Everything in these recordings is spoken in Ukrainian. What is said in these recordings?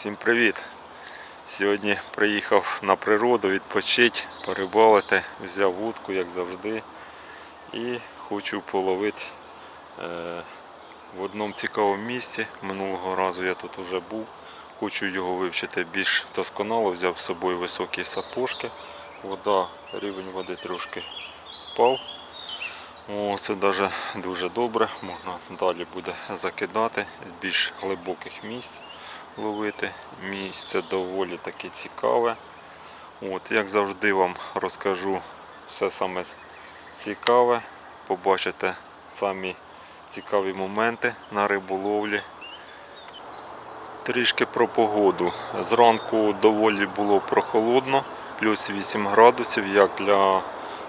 Всім привіт! Сьогодні приїхав на природу відпочити, порибалити, взяв вудку, як завжди, і хочу половити е, в одному цікавому місці. Минулого разу я тут вже був. Хочу його вивчити більш досконало, взяв з собою високі сапожки. Вода, рівень води трошки впав. О, це даже дуже добре. Можна далі буде закидати з більш глибоких місць ловити. Місце доволі таки цікаве. От, як завжди вам розкажу все саме цікаве. Побачите самі цікаві моменти на риболовлі. Трішки про погоду. Зранку доволі було прохолодно, плюс 8 градусів, як для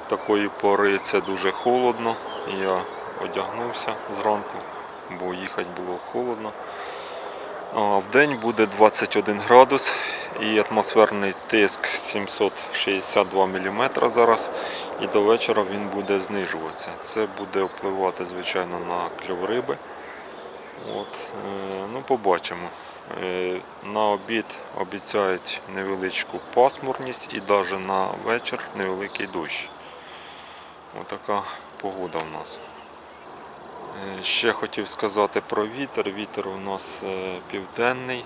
такої пори це дуже холодно. Я одягнувся зранку, бо їхати було холодно. В день буде 21 градус і атмосферний тиск 762 мм зараз. І до вечора він буде знижуватися. Це буде впливати, звичайно, на кльов риби. От, е, ну, побачимо. Е, На обід обіцяють невеличку пасмурність і навіть на вечір невеликий дощ. Отака погода в нас. Е, Ще хотів сказати про вітер. Вітер у нас е, південний,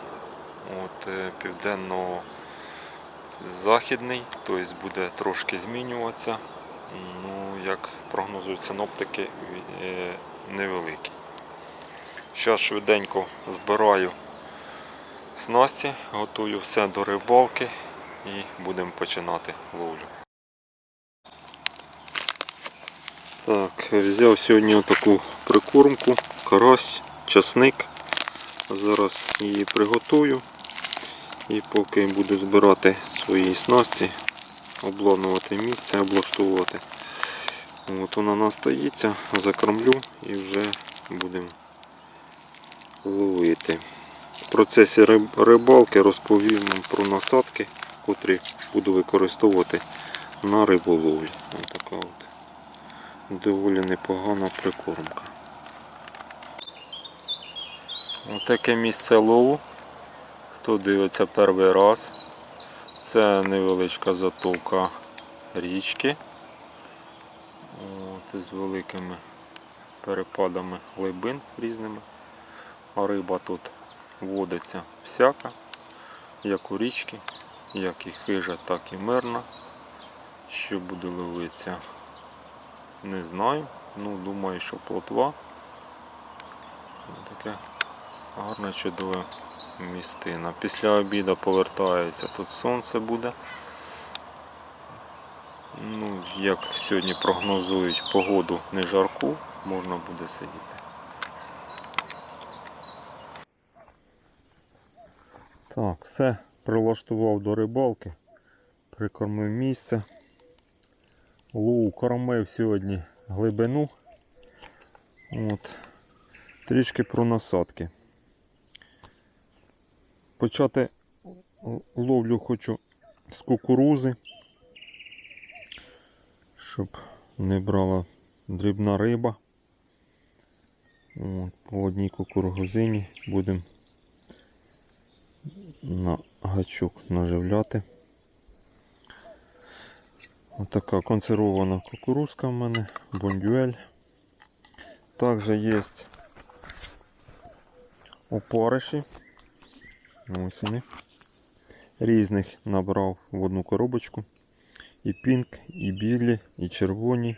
от, е, південно-західний, тобто буде трошки змінюватися. Ну, як прогнозують синоптики, невеликий. Зараз швиденько збираю снасті, готую все до рибалки і будемо починати ловлю. Так, взяв сьогодні таку прикормку, карась, часник. Зараз її приготую. І поки буду збирати свої снасті, обладнувати місце, облаштовувати. От вона настоїться, закормлю і вже будемо ловити. В процесі рибалки розповім вам про насадки, котрі буду використовувати на риболовлі. Ось така от доволі непогана прикормка. Отаке місце лову. Хто дивиться перший раз, це невеличка затовка річки. От, з великими перепадами глибин різними. А риба тут водиться всяка, як у річки, як і хижа, так і мирна. Що буде ловитися, не знаю. Ну, думаю, що плотва. Таке гарне чудове містина. Після обіду повертається, тут сонце буде. Ну, як сьогодні прогнозують погоду не жарку, можна буде сидіти. Так, все, прилаштував до рибалки, прикормив місце. Лоу кормив сьогодні глибину. От. Трішки про насадки. Почати ловлю хочу з кукурузи, щоб не брала дрібна риба. От, по одній кукурузині будемо на гачок наживляти. Отака консервована кукурузка в мене, бондюель. Також є опариші. Ось вони. Різних набрав в одну коробочку. І пінк, і білі, і червоні.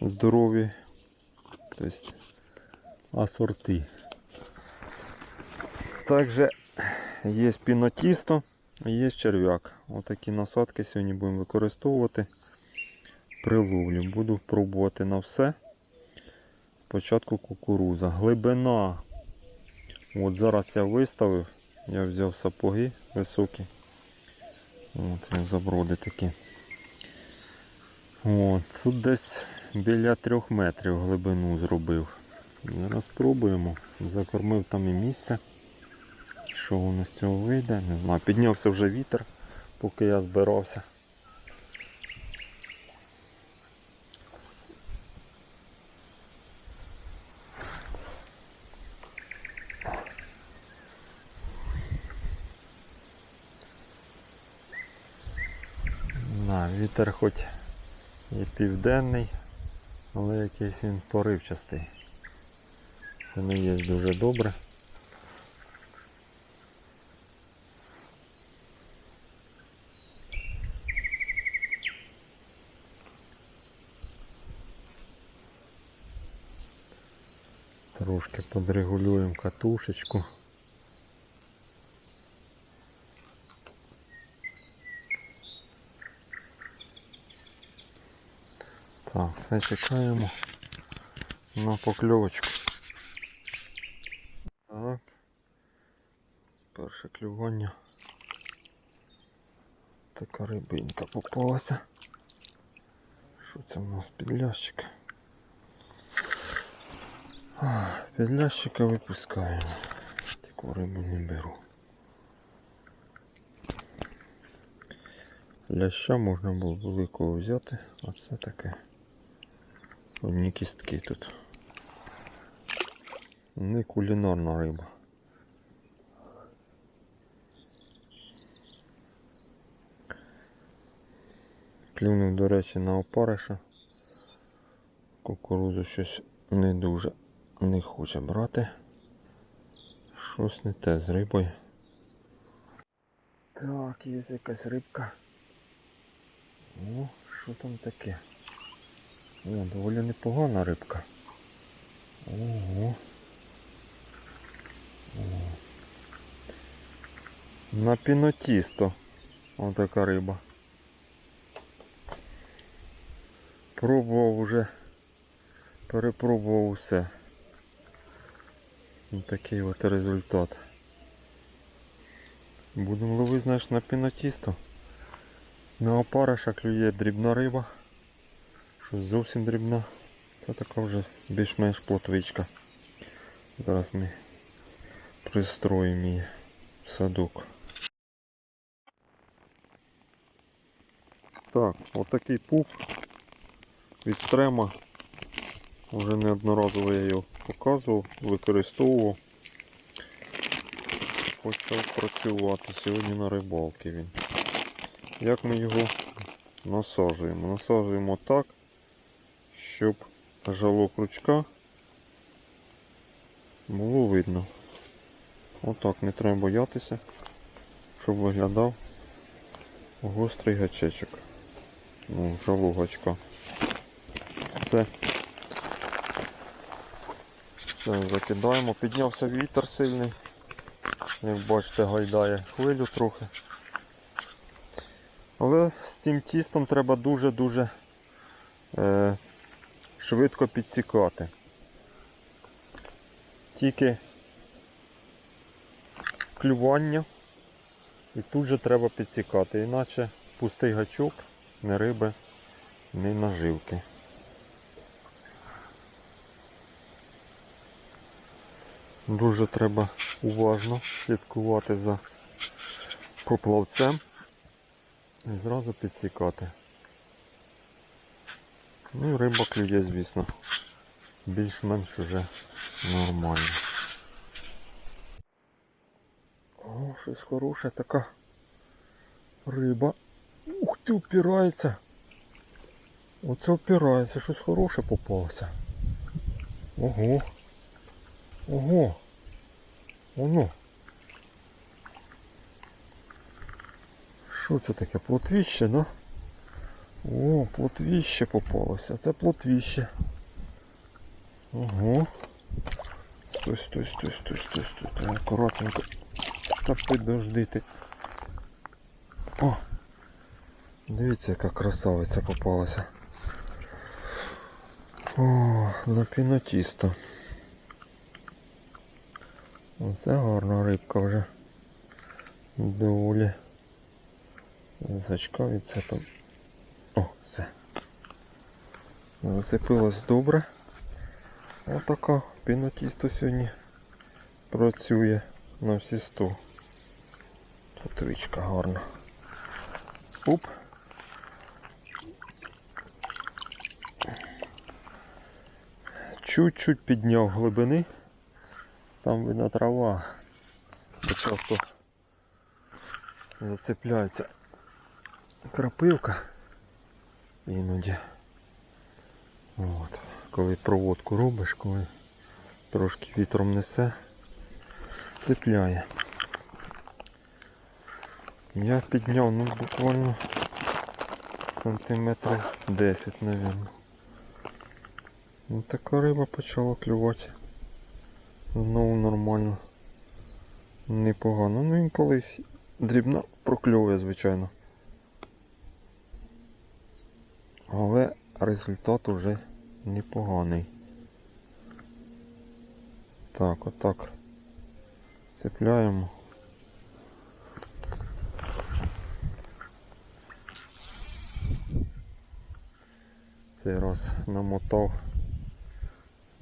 Здорові. Тобто асорти. Також є пінотісто, Є черв'як. Отакі насадки сьогодні будемо використовувати при ловлі. Буду пробувати на все. Спочатку кукуруза. Глибина. От зараз я виставив, я взяв сапоги високі. От заброди такі. От, тут десь біля трьох метрів глибину зробив. Зараз спробуємо. Закормив там і місце що воно з цього вийде, не знаю. Піднявся вже вітер, поки я збирався. На, вітер хоч і південний, але якийсь він поривчастий. Це не є дуже добре. Подрегулюємо катушечку. Так, все чекаємо на покльовочку. Так. Перше клювання. Така рибинка попалася. Що це в нас підлящик? Підлящика випускаємо. Таку рибу не беру. Ляща можна було великого взяти, а це таке. Одні кістки тут. Не кулінарна риба. Клюнув, до речі, на опариша. Кукурудзу щось не дуже не хоче брати. Щось не те з рибою. Так, є якась рибка. О, що там таке? О, доволі непогана рибка. Ого. На пінотісто. Отака риба. Пробував уже. Перепробував усе. Ось такий от результат. Будемо ловити, знаєш, на пінотісто. На опариша клює дрібна риба. Щось зовсім дрібна. Це така вже більш-менш плотвичка. Зараз ми пристроїмо її в садок. Так, отакий пуп від стрема. Вже неодноразово я його показував, використовував. Почав працювати сьогодні на рибалці він. Як ми його насаджуємо? Насаджуємо так, щоб жало крючка було видно. Отак не треба боятися, щоб виглядав гострий гачечок. Ну, жало гачка. Все. Закидаємо. Піднявся вітер сильний. Як бачите, гайдає хвилю трохи. Але з цим тістом треба дуже-дуже е, швидко підсікати. Тільки клювання і тут же треба підсікати, іначе пустий гачок, не риби, не наживки. Дуже треба уважно слідкувати за поплавцем і зразу підсікати. Ну і риба клює, звісно. Більш-менш уже нормально. О, щось хороше така риба. Ух ти, упирається. Оце упирається, щось хороше попалося. Ого. Ого. Воно. Що це таке? Плотвіще, да? О, плотвіще попалося. Це плотвіще. Ого. Стой, стой, стой, стой, стой, стой. Та акуратненько. Та підожди ти. О! Дивіться, яка красавиця попалася. О, на пінотісто. Оце гарна рибка вже. Доволі. Зачка від там. О, все. Зацепилось добре. Отака пінотісто сьогодні працює на всі 100. Тут річка гарна. Оп. Чуть-чуть підняв глибини. Там видно трава. Часто зацепляється крапивка. іноді. От. Коли проводку робиш, коли трошки вітром несе, цепляє. Я підняв ну буквально сантиметрів 10, мабуть. Ну така риба почала клювати. Знову нормально. Непогано. Ну інколи дрібна прокльовує, звичайно. Але результат уже непоганий. Так, отак. Цепляємо. Цей раз намотав,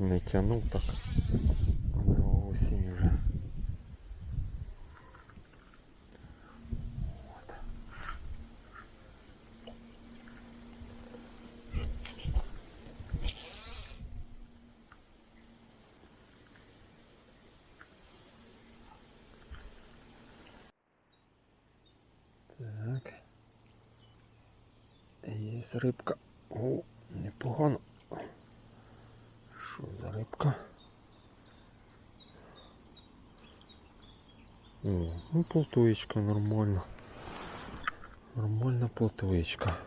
не тянув так. За осінь вже. От. Так. Є рибка. О, непогано. Що за рибка? О, ну плотвичка нормально. Нормальна плотвичка.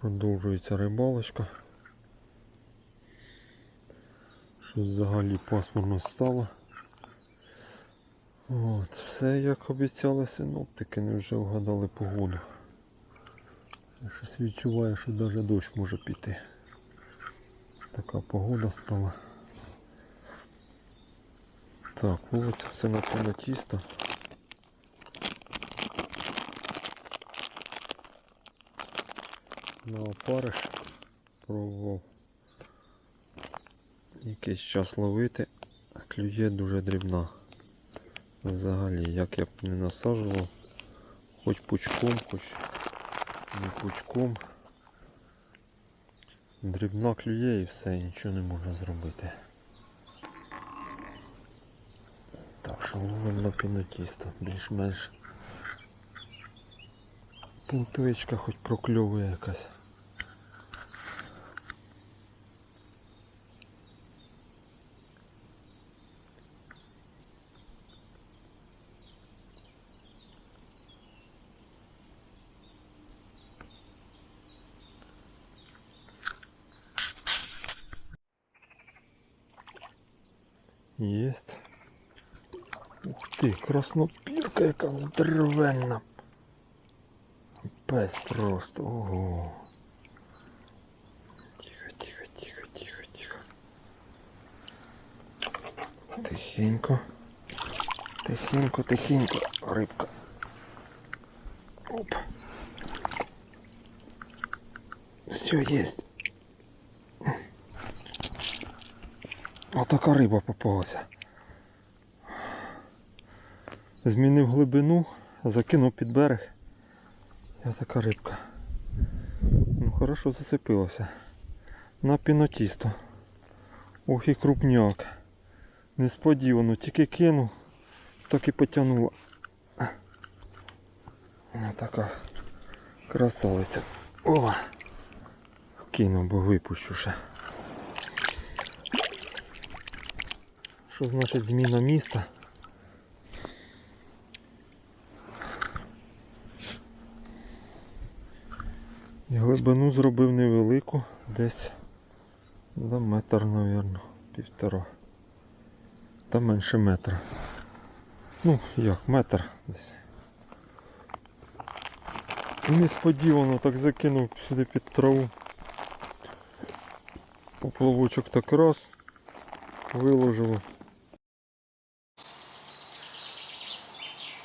Продовжується рибалочка. Щось взагалі пасмурно стало. От, все як обіцяли синоптики, не вже вгадали погоду. Я щось відчуваю, що навіть дощ може піти. Така погода стала. Так, вулиця все напевно тісто. На опариш пробував якийсь час ловити, клює дуже дрібна. Взагалі, як я б не насаджував, хоч пучком, хоч не пучком. Дрібна клює і все, нічого не можна зробити. Так що ловимо на пінотісто, більш-менш. Плутовичка хоч прокльовує якась. Єсть. Ух ти, краснопірка яка здоровенна. Пес просто. Ого. Тихо, тихо, тихо, тихо, тихо. Тихенько. Тихенько, тихенько, рибка. Оп. Все есть. Отака риба попалася. Змінив глибину, закинув під берег. І така рибка. Ну хорошо зацепилася. На пінотісто. Ох і крупняк. Несподівано, тільки кинув, так і потягнула. Ось така красавиця. О! Кинув, бо випущу ще. Що значить зміна міста? Глибину зробив невелику, десь за метр, мабуть, півтора. Та менше метра. Ну, як, метр десь. Несподівано так закинув сюди під траву. Поплавочок так раз, виложив.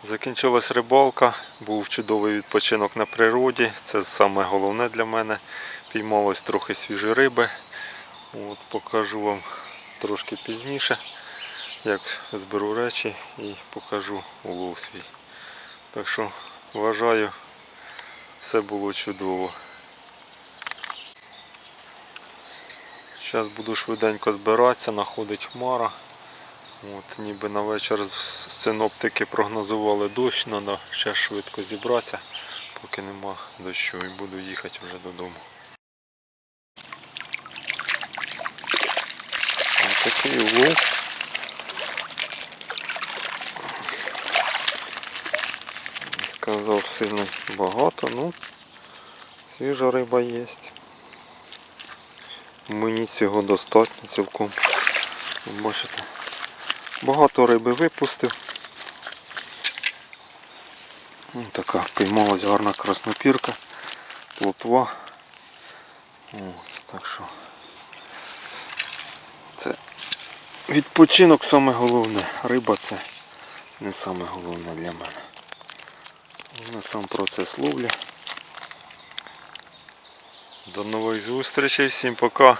Закінчилась рибалка, був чудовий відпочинок на природі. Це саме головне для мене. Піймалось трохи свіжої риби. От, покажу вам трошки пізніше, як зберу речі і покажу улов свій. Так що вважаю, все було чудово. Зараз буду швиденько збиратися, находить хмара. От, ніби на вечір синоптики прогнозували дощ, треба ще швидко зібратися, поки нема дощу і буду їхати вже додому. Ось такий улов. Сказав сильно багато, ну свіжа риба є. Мені цього достатньо цілком. Бачите, багато риби випустив. Ось така піймалась гарна краснопірка, плотва. От, так що це відпочинок саме головне. Риба це не саме головне для мене. На сам процес ловлі. До нових зустрічей, всім пока.